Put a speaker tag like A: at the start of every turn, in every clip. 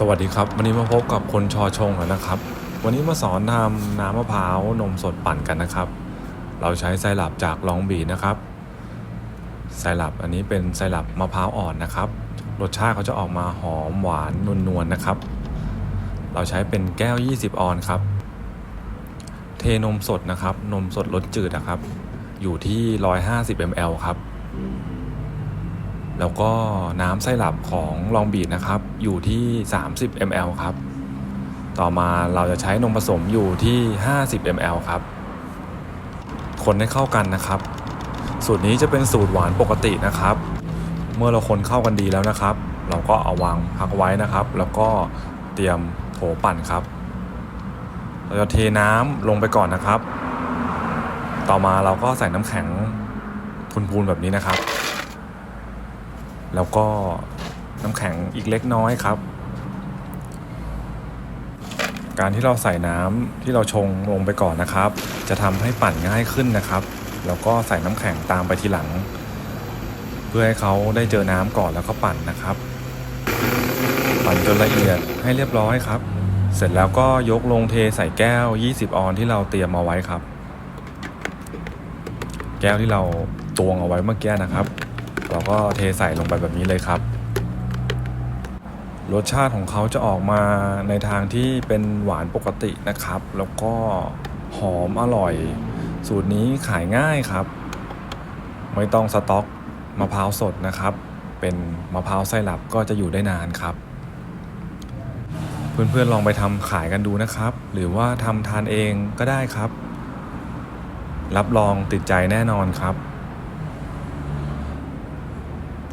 A: สวัสดีครับ วันนี้มาพบกับคนชอชงแล้วนะครับ วันนี้มาสอนทำน้ำมะพร้าวนมสดปั่นกันนะครับ เราใช้ไซรัปจากลองบีนะครับไซรัปอันนี้เป็นไซรัปมะพร้าวอ่อนนะครับ รสชาติเขาจะออกมาหอมหวานนวลๆนะครับ เราใช้เป็นแก้ว 20 ออนครับ เทนมสดนะครับ นมสดรสจืดนะครับ อยู่ที่ 150 ml ครับ แล้วก็น้ำไส้หลับของลองบีดนะครับ อยู่ที่ 30 ml ครับ ต่อมาเราจะใช้นมผสมอยู่ที่ 50 ml ครับ คนให้เข้ากันนะครับ สูตรนี้จะเป็นสูตรหวานปกตินะครับ เมื่อเราคนเข้ากันดีแล้วนะครับ เราก็เอาวางพักไว้นะครับ แล้วก็เตรียมโถปั่นครับ เราจะเทน้ำลงไปก่อนนะครับ ต่อมาเราก็ใส่น้ำแข็งพูนๆแบบนี้นะครับ แล้วก็น้ำแข็งอีกเล็กน้อยครับ การที่เราใส่น้ำที่เราชงลงไปก่อนนะครับ จะทำให้ปั่นง่ายขึ้นนะครับ แล้วก็ใส่น้ำแข็งตามไปทีหลัง เพื่อให้เขาได้เจอน้ำก่อนแล้วก็ปั่นนะครับ ปั่นจนละเอียดให้เรียบร้อยครับ เสร็จแล้วก็ยกลงเทใส่แก้ว 20 ออนที่เราเตรียมมาไว้ครับ แก้วที่เราตวงเอาไว้เมื่อกี้นะครับ เราก็เทใส่ลงไปแบบนี้เลยครับ รสชาติของเขาจะออกมาในทางที่เป็นหวานปกตินะครับ แล้วก็หอมอร่อย สูตรนี้ขายง่ายครับ ไม่ต้องสต๊อกมะพร้าวสดนะครับ เป็นมะพร้าวไส้หลับก็จะอยู่ได้นานครับ เพื่อนๆลองไปทำขายกันดูนะครับ หรือว่าทำทานเองก็ได้ครับ รับรองติดใจแน่นอนครับ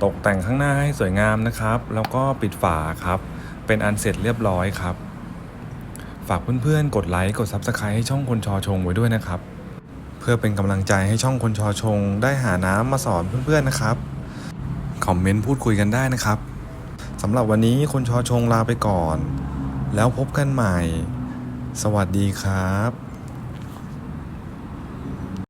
A: ตกแต่งข้างหน้าให้สวยงามนะครับ แล้วก็ปิดฝาครับ เป็นอันเสร็จเรียบร้อยครับ ฝากเพื่อนๆ กดไลค์กด Subscribe ให้ช่องคนชอชงไว้ด้วยนะครับ เพื่อเป็นกำลังใจให้ช่องคนชอชง ได้หาน้ำมาสอนเพื่อนๆนะครับคอมเมนต์พูดคุยกันได้นะครับสำหรับวันนี้คนชอชงลาไปก่อน แล้วพบกันใหม่ สวัสดีครับ